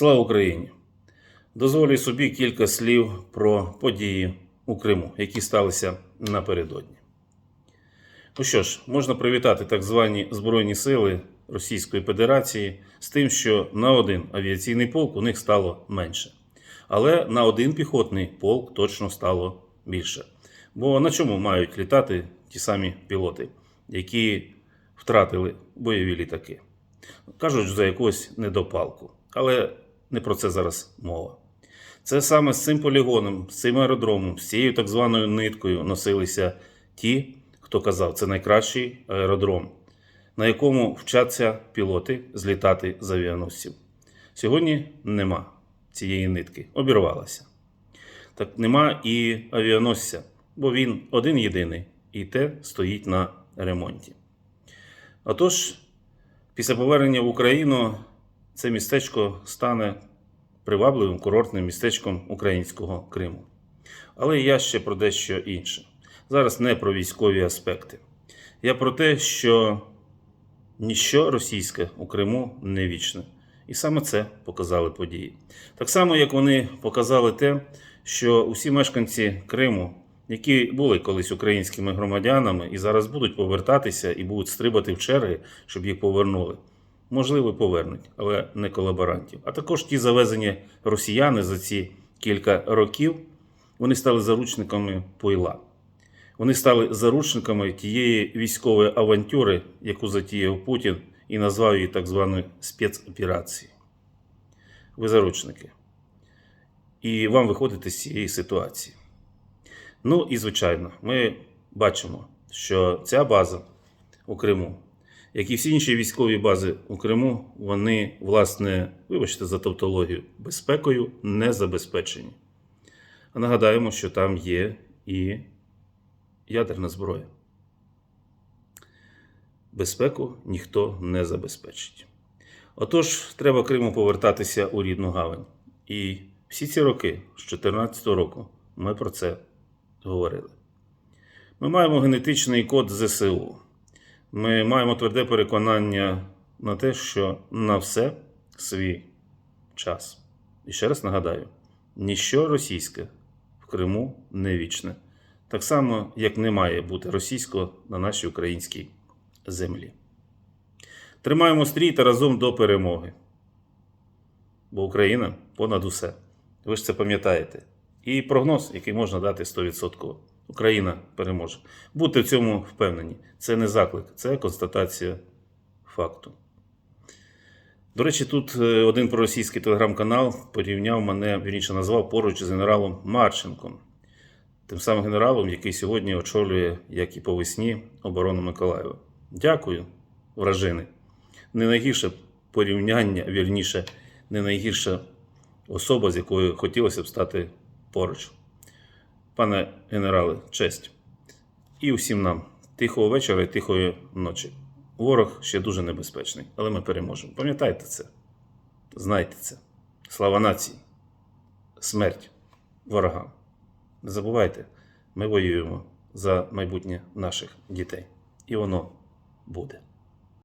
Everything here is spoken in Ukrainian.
Слава Україні! Дозволю собі кілька слів про події у Криму, які сталися напередодні. Ну що ж, можна привітати так звані Збройні сили Російської Федерації з тим, що на один авіаційний полк у них стало менше. Але на один піхотний полк точно стало більше. Бо на чому мають літати ті самі пілоти, які втратили бойові літаки? Кажуть, за якусь недопалку. Але не про це зараз мова. Це саме з цим полігоном, з цим аеродромом, з цією так званою ниткою носилися ті, хто казав, це найкращий аеродром, на якому вчаться пілоти злітати з авіаносців. Сьогодні нема цієї нитки, обірвалася. Так нема і авіаносця, бо він один єдиний, і те стоїть на ремонті. Отож, після повернення в Україну це містечко стане привабливим курортним містечком українського Криму. Але я ще про дещо інше. Зараз не про військові аспекти. Я про те, що ніщо російське у Криму не вічне. І саме це показали події. Так само, як вони показали те, що усі мешканці Криму, які були колись українськими громадянами і зараз будуть повертатися і будуть стрибати в черги, щоб їх повернули, можливо, повернуть, але не колаборантів. А також ті завезені росіяни за ці кілька років, вони стали заручниками пойла. Вони стали заручниками тієї військової авантюри, яку затіяв Путін і назвав її так званою спецоперацією. Ви заручники. І вам виходити з цієї ситуації. Ну і звичайно, ми бачимо, що ця база у Криму, як і всі інші військові бази у Криму, вони, власне, вибачте за тавтологію, безпекою не забезпечені. А нагадаємо, що там є і ядерна зброя. Безпеку ніхто не забезпечить. Отож, треба Криму повертатися у рідну гавань. І всі ці роки, з 2014 року, ми про це говорили. Ми маємо генетичний код ЗСУ. Ми маємо тверде переконання на те, що на все свій час. І ще раз нагадаю: ніщо російське в Криму не вічне. Так само, як не має бути російського на нашій українській землі. Тримаємо стрій та разом до перемоги. Бо Україна понад усе. Ви ж це пам'ятаєте. І прогноз, який можна дати 100%. Україна переможе. Будьте в цьому впевнені. Це не заклик, це констатація факту. До речі, тут е, один проросійський телеграм-канал порівняв мене, вірніше назвав поруч з генералом Марченком, тим самим генералом, який сьогодні очолює, як і по весні, оборону Миколаєва. Дякую, вражини. Не найгірше порівняння, вірніше, не найгірша особа, з якою хотілося б стати поруч. Пане генерале, честь. І усім нам тихого вечора і тихої ночі. Ворог ще дуже небезпечний, але ми переможемо. Пам'ятайте це. Знайте це. Слава нації. Смерть ворогам. Не забувайте, ми воюємо за майбутнє наших дітей. І воно буде.